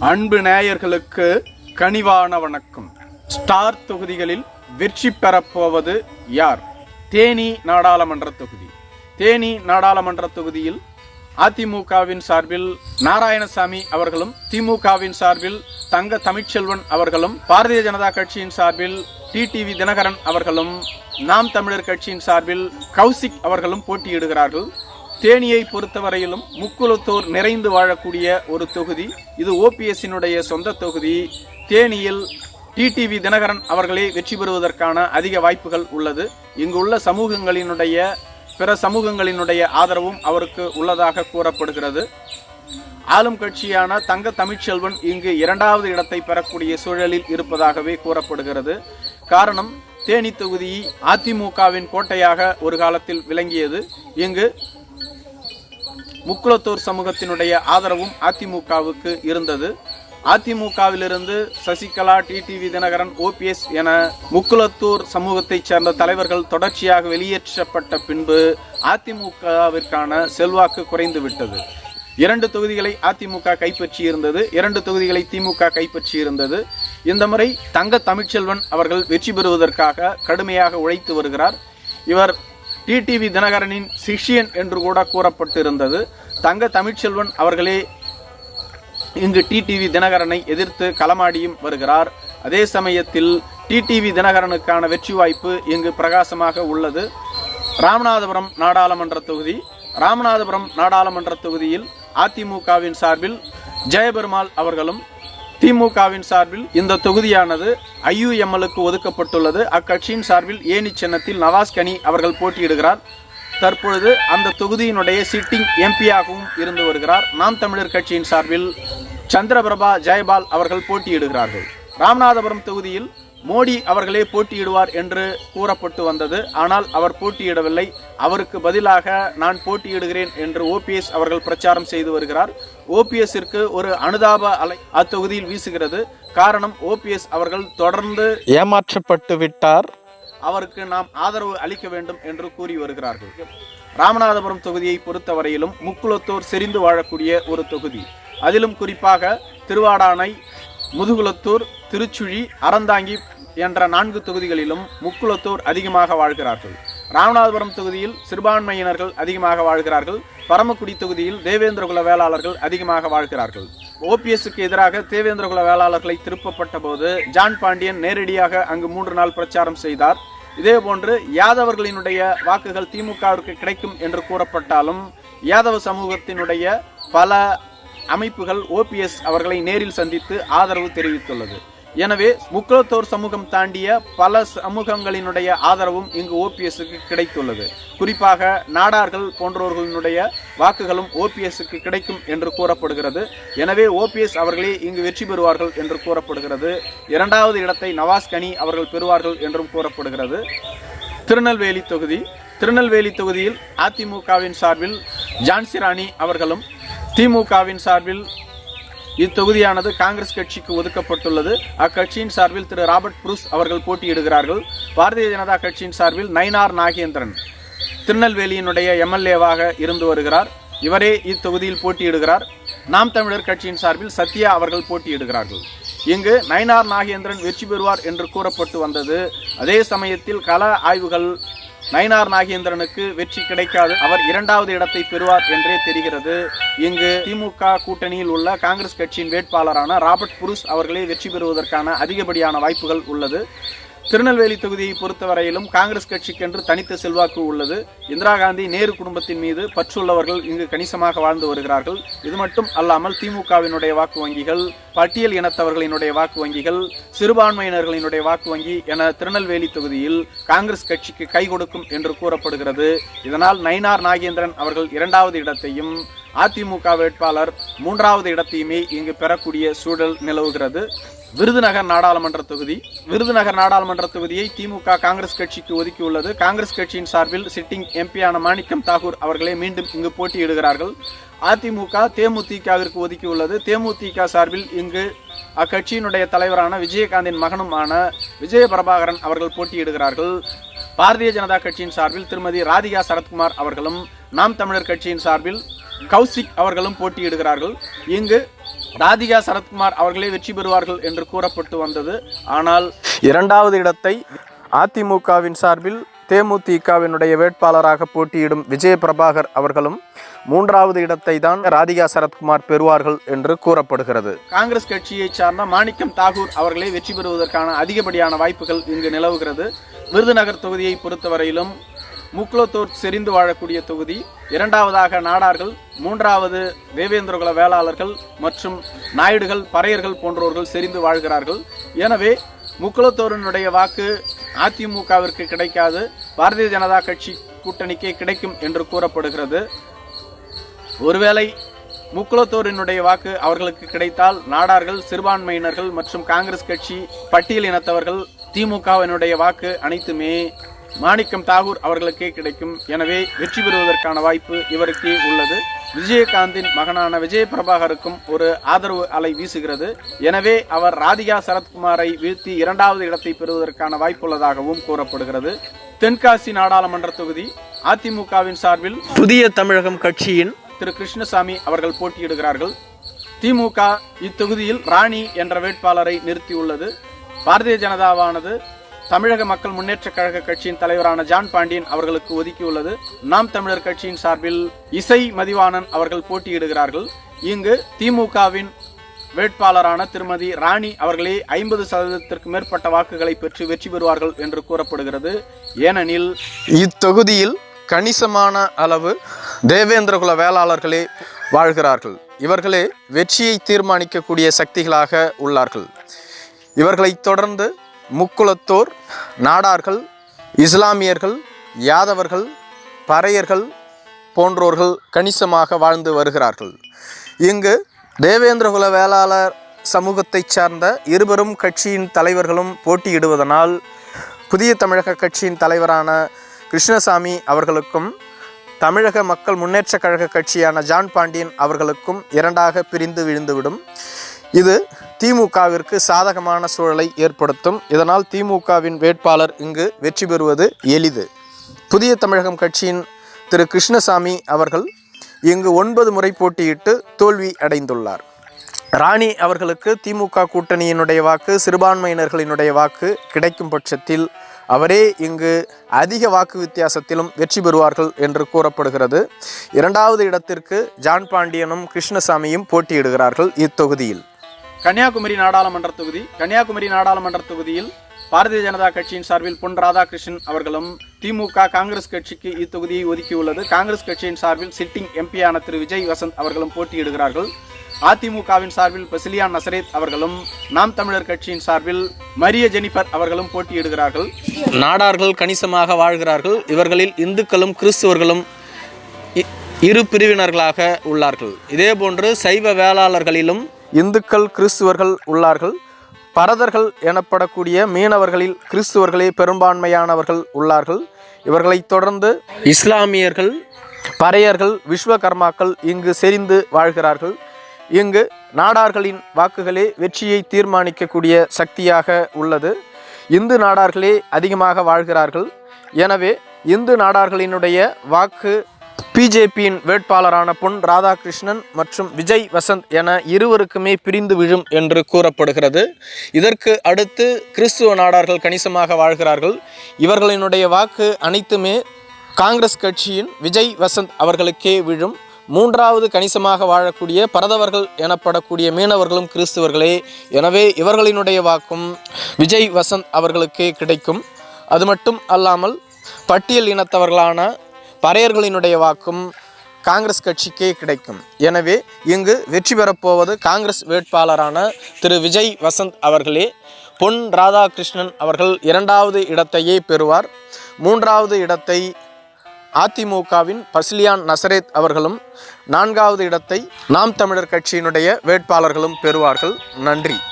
அன்பு நேயர்களுக்கு கனிவான வணக்கம். ஸ்டார் தொகுதிகளில் வெற்றி பெறப்போவது யார்? தேனி நாடாளுமன்ற தொகுதி. தேனி நாடாளுமன்ற தொகுதியில் அதிமுகவின் சார்பில் நாராயணசாமி அவர்களும் திமுகவின் சார்பில் தங்க தமிழ்ச்செல்வன் அவர்களும் பாரதிய ஜனதா கட்சியின் சார்பில் டிடிவி தினகரன் அவர்களும் நாம் தமிழர் கட்சியின் சார்பில் கௌசிக் அவர்களும் போட்டியிடுகிறார்கள். தேனியை பொறுத்தவரையிலும் முக்குளத்தூர் நிறைந்து வாழக்கூடிய ஒரு தொகுதி. இது ஓபிஎஸ்ஸினுடைய சொந்த தொகுதி. தேனியில் டிடிவி தினகரன் அவர்களே வெற்றி பெறுவதற்கான அதிக வாய்ப்புகள் உள்ளது. இங்குள்ள சமூகங்களினுடைய பிற சமூகங்களினுடைய ஆதரவும் அவருக்கு உள்ளதாக கூறப்படுகிறது. ஆளும் கட்சியான தங்க தமிழ்ச்செல்வன் இங்கு இரண்டாவது இடத்தை பெறக்கூடிய சூழலில் இருப்பதாகவே கூறப்படுகிறது. காரணம் தேனி தொகுதி அதிமுகவின் கோட்டையாக ஒரு காலத்தில் விளங்கியது. இங்கு முக்குளத்தூர் சமூகத்தினுடைய ஆதரவும் அதிமுகவுக்கு இருந்தது. அதிமுகவிலிருந்து சசிகலா டிடிவி தினகரன் ஓபிஎஸ் என முக்குளத்தூர் சமூகத்தைச் சேர்ந்த தலைவர்கள் தொடர்ச்சியாக வெளியேற்றப்பட்ட பின்பு அதிமுகவிற்கான செல்வாக்கு குறைந்து விட்டது இரண்டு தொகுதிகளை அதிமுக கைப்பற்றி இருந்தது இரண்டு தொகுதிகளை திமுக கைப்பற்றி இருந்தது இந்த முறை தங்க தமிழ்ச்செல்வன் அவர்கள் வெற்றி பெறுவதற்காக கடுமையாக உழைத்து வருகிறார். இவர் டிடிவி தினகரனின் சிஷ்யன் என்று கூட கூறப்பட்டிருந்தது. தங்க தமிழ்ச்செல்வன் அவர்களே இங்கு டிடிவி தினகரனை எதிர்த்து களமாடியும் வருகிறார். அதே சமயத்தில் டிடிவி தினகரனுக்கான வெற்றி வாய்ப்பு இங்கு பிரகாசமாக உள்ளது. ராமநாதபுரம் நாடாளுமன்ற தொகுதி. ராமநாதபுரம் நாடாளுமன்ற தொகுதியில் அதிமுகவின் சார்பில் ஜெயபெருமாள் அவர்களும் திமுகவின் சார்பில் இந்த தொகுதியானது ஐயுஎம்எலுக்கு ஒதுக்கப்பட்டுள்ளது. அக்கட்சியின் சார்பில் ஏனி சின்னத்தில் நவாஸ் கனி அவர்கள் போட்டியிடுகிறார். தற்பொழுது அந்த தொகுதியினுடைய சிட்டிங் எம்பியாகவும் இருந்து வருகிறார். நாம் தமிழர் கட்சியின் சார்பில் சந்திரபிரபா ஜெயபால் அவர்கள் போட்டியிடுகிறார்கள். ராமநாதபுரம் தொகுதியில் மோடி அவர்களே போட்டியிடுவார் என்று கூறப்பட்டு வந்தது. ஆனால் அவர் போட்டியிடவில்லை. அவருக்கு பதிலாக நான் போட்டியிடுகிறேன் என்று ஓபிஎஸ் அவர்கள் பிரச்சாரம் செய்து வருகிறார். ஓபிஎஸ்ஸிற்கு ஒரு அனுதாப அலை அத்தொகுதியில் வீசுகிறது. காரணம் ஓபிஎஸ் அவர்கள் தொடர்ந்து ஏமாற்றப்பட்டு விட்டார். அவருக்கு நாம் ஆதரவு அளிக்க வேண்டும் என்று கூறி வருகிறார்கள். ராமநாதபுரம் தொகுதியை பொறுத்தவரையிலும் முக்குளத்தூர் செறிந்து வாழக்கூடிய ஒரு தொகுதி. அதிலும் குறிப்பாக திருவாடானை முதுகுளத்தூர் திருச்சுழி அறந்தாங்கி என்ற நான்கு தொகுதிகளிலும் முக்குளத்தூர் அதிகமாக வாழ்கிறார்கள். ராமநாதபுரம் தொகுதியில் சிறுபான்மையினர்கள் அதிகமாக வாழ்கிறார்கள். பரமக்குடி தொகுதியில் தேவேந்திரகுல வேளாளர்கள் அதிகமாக வாழ்கிறார்கள். ஓபிஎஸ்க்கு எதிராக தேவேந்திரகுல வேளாளர்களை திருப்பப்பட்ட போது ஜான் பாண்டியன் நேரடியாக அங்கு மூன்று நாள் பிரச்சாரம் செய்தார். இதேபோன்று யாதவர்களினுடைய வாக்குகள் திமுகவிற்கு கிடைக்கும் என்று கூறப்பட்டாலும் யாதவ சமூகத்தினுடைய பல அமைப்புகள் ஓபிஎஸ் அவர்களை நேரில் சந்தித்து ஆதரவு தெரிவித்துள்ளது. எனவே முக்குளத்தோர் சமூகம் தாண்டிய பல சமூகங்களினுடைய ஆதரவும் இங்கு ஓபிஎஸ்க்கு கிடைத்துள்ளது. குறிப்பாக நாடார்கள் போன்றவர்களினுடைய வாக்குகளும் ஓபிஎஸ்க்கு கிடைக்கும் என்று கூறப்படுகிறது. எனவே ஓபிஎஸ் அவர்களே இங்கு வெற்றி பெறுவார்கள் என்று கூறப்படுகிறது. இரண்டாவது இடத்தை நவாஸ் கனி அவர்கள் பெறுவார்கள் என்றும் கூறப்படுகிறது. திருநெல்வேலி தொகுதி. திருநெல்வேலி தொகுதியில் அதிமுகவின் சார்பில் ஜான்சி ராணி அவர்களும் திமுகவின் சார்பில் இத்தொகுதியானது காங்கிரஸ் கட்சிக்கு ஒதுக்கப்பட்டுள்ளது. அக்கட்சியின் சார்பில் திரு ராபர்ட் புரூஸ் அவர்கள் போட்டியிடுகிறார்கள். பாரதிய ஜனதா கட்சியின் சார்பில் நயினார் நாகேந்திரன் திருநெல்வேலியினுடைய எம்எல்ஏவாக இருந்து வருகிறார். இவரே இத்தொகுதியில் போட்டியிடுகிறார். நாம் தமிழர் கட்சியின் சார்பில் சத்யா அவர்கள் போட்டியிடுகிறார்கள். இங்கு நயினார் நாகேந்திரன் வெற்றி பெறுவார் என்று கூறப்பட்டு வந்தது. அதே சமயத்தில் கள ஆய்வுகள் நயினார் நாகேந்திரனுக்கு வெற்றி கிடைக்காது. அவர் இரண்டாவது இடத்தை பெறுவார் என்றே தெரிகிறது. இங்கு திமுக கூட்டணியில் உள்ள காங்கிரஸ் கட்சியின் வேட்பாளரான ராபர்ட் புருஷ் அவர்களே வெற்றி பெறுவதற்கான அதிகப்படியான வாய்ப்புகள் உள்ளது. திருநெல்வேலி தொகுதியை பொறுத்தவரையிலும் காங்கிரஸ் கட்சிக்கென்று தனித்த செல்வாக்கு உள்ளது. இந்திரா காந்தி நேரு குடும்பத்தின் மீது பற்றுள்ளவர்கள் இங்கு கணிசமாக வாழ்ந்து வருகிறார்கள். இது மட்டும் அல்லாமல் திமுகவினுடைய வாக்கு வங்கிகள் பட்டியல் இனத்தவர்களினுடைய வாக்கு வங்கிகள் சிறுபான்மையினர்களினுடைய வாக்கு வங்கி என திருநெல்வேலி தொகுதியில் காங்கிரஸ் கட்சிக்கு கை கொடுக்கும் என்று கூறப்படுகிறது. இதனால் நயினார் நாகேந்திரன் அவர்கள் இரண்டாவது இடத்தையும் அதிமுக வேட்பாளர் மூன்றாவது இடத்தையுமே இங்கு பெறக்கூடிய சூழல் நிலவுகிறது. விருதுநகர் நாடாளுமன்ற தொகுதி விருதுநகர் நாடாளுமன்ற தொகுதியை திமுக காங்கிரஸ் கட்சிக்கு ஒதுக்கியுள்ளது. காங்கிரஸ் கட்சியின் சார்பில் சிட்டிங் எம்பியான மாணிக்கம் தாகூர் அவர்களே மீண்டும் இங்கு போட்டியிடுகிறார்கள். அதிமுக தேமுதிகவிற்கு ஒதுக்கியுள்ளது. தேமுதிக சார்பில் இங்கு அக்கட்சியினுடைய தலைவரான விஜயகாந்தின் மகனுமான விஜய பிரபாகரன் அவர்கள் போட்டியிடுகிறார்கள். பாரதிய ஜனதா கட்சியின் சார்பில் திருமதி ராதிகா சரத்குமார் அவர்களும் நாம் தமிழர் கட்சியின் சார்பில் கௌசிக் அவர்களும் போட்டியிடுகிறார்கள். இங்கு ராதிகா சரத்குமார் அவர்களே வெற்றி பெறுவார்கள் என்று கூறப்பட்டு வந்தது. ஆனால் இரண்டாவது இடத்தை அதிமுகவின் சார்பில் தேமுதிகவினுடைய வேட்பாளராக போட்டியிடும் விஜய பிரபாகர் அவர்களும் மூன்றாவது இடத்தை தான் ராதிகா சரத்குமார் பெறுவார்கள் என்று கூறப்படுகிறது. காங்கிரஸ் கட்சியை சார்ந்த மாணிக்கம் தாகூர் அவர்களே வெற்றி பெறுவதற்கான அதிகப்படியான வாய்ப்புகள் இங்கு நிலவுகிறது. விருதுநகர் தொகுதியை பொறுத்தவரையிலும் முக்குளத்தூர் செறிந்து வாழக்கூடிய தொகுதி இரண்டாவதாக நாடார்கள் மூன்றாவது தேவேந்திரகுல வேளாளர்கள் மற்றும் நாயுடுகள் பறையர்கள் போன்றவர்கள் செறிந்து வாழ்கிறார்கள். எனவே முக்குளத்தோரினுடைய வாக்கு அதிமுகவிற்கு கிடைக்காது பாரதிய ஜனதா கட்சி கூட்டணிக்கே கிடைக்கும் என்று கூறப்படுகிறது. ஒருவேளை முக்குளத்தோரினுடைய வாக்கு அவர்களுக்கு கிடைத்தால் நாடார்கள் சிறுபான்மையினர்கள் மற்றும் காங்கிரஸ் கட்சி பட்டியல் இனத்தவர்கள் திமுகவினுடைய வாக்கு அனைத்துமே மாணிக்கம் தாகூர் அவர்களுக்கே கிடைக்கும். எனவே வெற்றி பெறுவதற்கான வாய்ப்பு இவருக்கே உள்ளது. விஜயகாந்தின் மகனான விஜய பிரபாகருக்கும் ஒரு ஆதரவு அலை வீசுகிறது. எனவே அவர் ராதிகா சரத்குமாரை வீழ்த்தி இரண்டாவது இடத்தை பெறுவதற்கான வாய்ப்புள்ளதாகவும் கூறப்படுகிறது. தென்காசி நாடாளுமன்ற தொகுதி அதிமுகவின் சார்பில் புதிய தமிழகம் கட்சியின் திரு கிருஷ்ணசாமி அவர்கள் போட்டியிடுகிறார்கள். திமுக இத்தொகுதியில் ராணி என்ற வேட்பாளரை நிறுத்தியுள்ளது. பாரதிய ஜனதாவானது தமிழக மக்கள் முன்னேற்ற கழக கட்சியின் தலைவரான ஜான் பாண்டியன் அவர்களுக்கு ஒதுக்கியுள்ளது. நாம் தமிழர் கட்சியின் சார்பில் இசை மதிவாணன் அவர்கள் போட்டியிடுகிறார்கள். இங்கு திமுகவின் வேட்பாளரான திருமதி ராணி அவர்களே ஐம்பது சதவீதத்திற்கு மேற்பட்ட வாக்குகளை பெற்று வெற்றி பெறுவார்கள் என்று கூறப்படுகிறது. ஏனெனில் இத்தொகுதியில் கணிசமான அளவு தேவேந்திரகுல வேளாளர்களே வாழ்கிறார்கள். இவர்களே வெற்றியை தீர்மானிக்கக்கூடிய சக்திகளாக உள்ளார்கள். இவர்களைத் தொடர்ந்து முக்குளத்தோர் நாடார்கள் இஸ்லாமியர்கள் யாதவர்கள் பறையர்கள் போன்றோர்கள் கணிசமாக வாழ்ந்து வருகிறார்கள். இங்கு தேவேந்திரகுல வேளாளர் சமூகத்தைச் சார்ந்த இருவரும் கட்சியின் தலைவர்களும் போட்டியிடுவதனால் புதிய தமிழக கட்சியின் தலைவரான கிருஷ்ணசாமி அவர்களுக்கும் தமிழக மக்கள் முன்னேற்ற கழக கட்சியான ஜான் பாண்டியன் அவர்களுக்கும் இரண்டாக பிரிந்து விழுந்துவிடும். இது திமுகவிற்கு சாதகமான சூழலை ஏற்படுத்தும். இதனால் திமுகவின் வேட்பாளர் இங்கு வெற்றி பெறுவது எளிது. புதிய தமிழகம் கட்சியின் திரு கிருஷ்ணசாமி அவர்கள் இங்கு ஒன்பது முறை போட்டியிட்டு தோல்வி அடைந்துள்ளார். ராணி அவர்களுக்கு திமுக கூட்டணியினுடைய வாக்கு சிறுபான்மையினர்களினுடைய வாக்கு கிடைக்கும் பட்சத்தில் அவரே இங்கு அதிக வாக்கு வித்தியாசத்திலும் வெற்றி பெறுவார்கள் என்று கூறப்படுகிறது. இரண்டாவது இடத்திற்கு ஜான் பாண்டியனும் கிருஷ்ணசாமியும் போட்டியிடுகிறார்கள் இத்தொகுதியில். கன்னியாகுமரி நாடாளுமன்ற தொகுதி கன்னியாகுமரி நாடாளுமன்ற தொகுதியில் பாரதிய ஜனதா கட்சியின் சார்பில் பொன் ராதாகிருஷ்ணன் அவர்களும் திமுக காங்கிரஸ் கட்சிக்கு இத்தொகுதியை ஒதுக்கியுள்ளது. காங்கிரஸ் கட்சியின் சார்பில் சிட்டிங் எம்பியான திரு. விஜய் வசந்த் அவர்களும் போட்டியிடுகிறார்கள். அதிமுகவின் சார்பில் பசிலியான் நசரேத் அவர்களும் நாம் தமிழர் கட்சியின் சார்பில் மரிய ஜெனிஃபர் அவர்களும் போட்டியிடுகிறார்கள். நாடார்கள் கணிசமாக வாழ்கிறார்கள். இவர்களில் இந்துக்களும் கிறிஸ்துவர்களும் இ- இரு பிரிவினர்களாக உள்ளார்கள். இதேபோன்று சைவ வேளாளர்களிலும் இந்துக்கள் கிறிஸ்துவர்கள் உள்ளார்கள். பரதர்கள் எனப்படக்கூடிய மீனவர்களில் கிறிஸ்துவர்களே பெரும்பான்மையானவர்கள் உள்ளார்கள். இவர்களைத் தொடர்ந்து இஸ்லாமியர்கள் பறையர்கள் விஸ்வகர்மாக்கள் இங்கு செறிந்து வாழ்கிறார்கள். இங்கு நாடார்களின் வாக்குகளே வெற்றியை தீர்மானிக்கக்கூடிய சக்தியாக உள்ளது. இந்து நாடார்களே அதிகமாக வாழ்கிறார்கள். எனவே இந்து நாடார்களினுடைய வாக்கு பிஜேபியின் வேட்பாளரான பொன் ராதாகிருஷ்ணன் மற்றும் விஜய் வசந்த் என இருவருக்குமே பிரிந்து விழும் என்று கூறப்படுகிறது. இதற்கு அடுத்து கிறிஸ்துவ நாடார்கள் கணிசமாக வாழ்கிறார்கள். இவர்களினுடைய வாக்கு அனைத்துமே காங்கிரஸ் கட்சியின் விஜய் வசந்த் அவர்களுக்கே விழும். மூன்றாவது கணிசமாக வாழக்கூடிய பரதவர்கள் எனப்படக்கூடிய மீனவர்களும் கிறிஸ்துவர்களே எனவே இவர்களினுடைய வாக்கும் விஜய் வசந்த் அவர்களுக்கே கிடைக்கும். அது மட்டும் அல்லாமல் பட்டியல் இனத்தவர்களான பறையர்களினுடைய வாக்கும் காங்கிரஸ் கட்சிக்கே கிடைக்கும். எனவே இங்கு வெற்றி பெறப்போவது காங்கிரஸ் வேட்பாளரான திரு. விஜய் வசந்த் அவர்களே பொன் ராதாகிருஷ்ணன் அவர்கள் இரண்டாவது இடத்தையே பெறுவார். மூன்றாவது இடத்தை அதிமுகவின் பசிலியான் நசரேத் அவர்களும் நான்காவது இடத்தை நாம் தமிழர் கட்சியினுடைய வேட்பாளர்களும் பெறுவார்கள். நன்றி.